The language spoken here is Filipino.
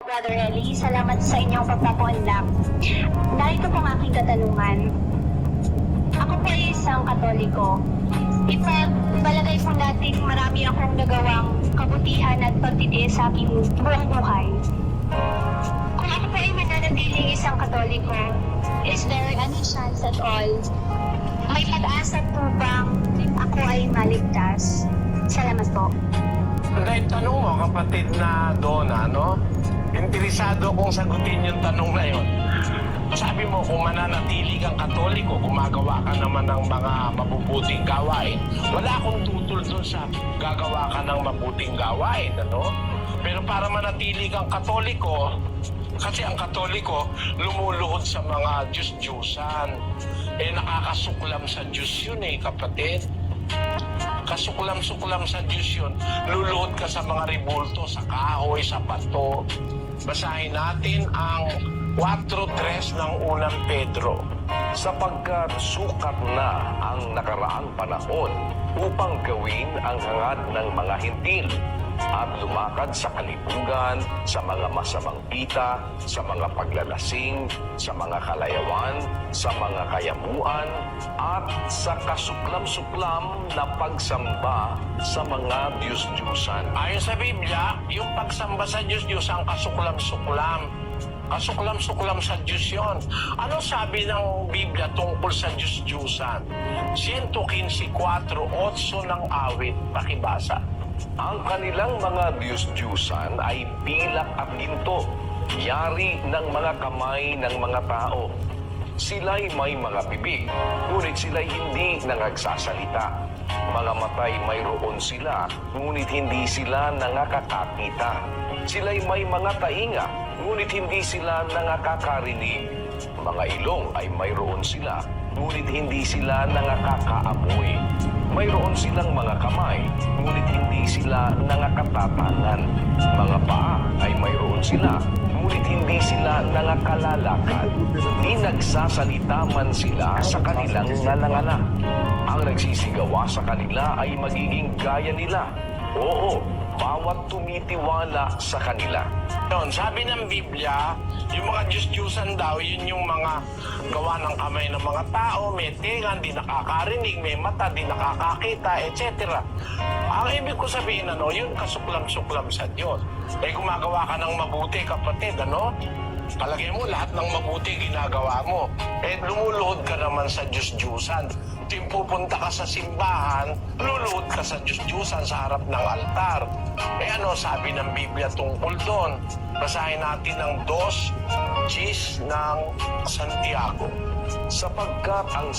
Brother Eli, salamat sa inyong pagpapaunlak. Narito po ang aking katanungan. Ako po ay isang katoliko. Ipagbalagay po natin marami akong nagawang kabutihan at pagtitiis sa aking buong buhay. Kung ako po ay mananatiling isang katoliko, is there any chance at all? May pag-asa po bang ako ay maligtas? Salamat po. Dahil tanong mo, kapatid na Donna, no? Interesado kong sagutin yung tanong na yun. Sabi mo, kung mananatili kang katoliko, gumagawa ka naman ng mga mabubuting gawain. Wala akong tutol doon sa gagawa ka ng mabuting gawain, ano? Pero para manatili kang katoliko, kasi ang katoliko, lumuluhod sa mga Diyos-Diyusan. Eh, nakakasuklam sa Diyos yun eh, kapatid kasuklam-suklam sa Diyos yun, luluhod ka sa mga ribulto, sa kahoy, sa bato. Basahin natin ang 4.3 ng unang Pedro. sapagkat sukat na ang nakaraang panahon upang gawin ang hangad ng mga hintil at lumakad sa kalibugan, sa mga masamang pita, sa mga paglalasing, sa mga kalayawan, sa mga kayamuan, at sa kasuklam-suklam na pagsamba sa mga Diyos-Diyusan. Ayon sa Biblia, yung pagsamba sa Diyos, Diyos ang kasuklam-suklam. Kasuklam-suklam sa Diyos yon. Ano sabi ng Biblia tungkol sa Diyos-Diyusan? 115.4, ng awit, pakibasa. Ang kanilang mga Diyos-Diyusan ay pilak at ginto, yari ng mga kamay ng mga tao. Sila'y may mga bibig, ngunit sila'y hindi nangagsasalita. Mga matay mayroon sila, ngunit hindi sila nangakakakita. Sila'y may mga tainga, ngunit hindi sila nangakakarinig. Mga ilong ay mayroon sila, ngunit hindi sila nangakakaamoy. Mayroon silang mga kamay, ngunit hindi sila nangakatatangan. Mga paa ay mayroon sila, ngunit hindi sila nangakalalakad. Di nagsasalita man sila sa kanilang ngalanganak. Ang nagsisigawa sa kanila ay magiging gaya nila. Oo, bawat tumitiwala sa kanila. Yun, sabi ng Biblia, yung mga Diyos-Diyusan daw, yun yung mga gawa ng kamay ng mga tao, may tinga, di nakakarinig, may mata, di nakakakita, etc. Ang ibig ko sabihin, ano, yun kasuklam-suklam sa Diyos. Eh, gumagawa ka ng mabuti, kapatid, ano? Palagay mo, lahat ng mabuti ginagawa mo. Eh, lumuluhod ka naman sa Diyos-Diyusan. Tuwing pupunta ka sa simbahan, luluhod ka sa Diyos-Diyusan sa harap ng altar. Eh ano sabi ng Biblia tungkol doon? Basahin natin ang dos, Gis ng Santiago. Sapagkat ang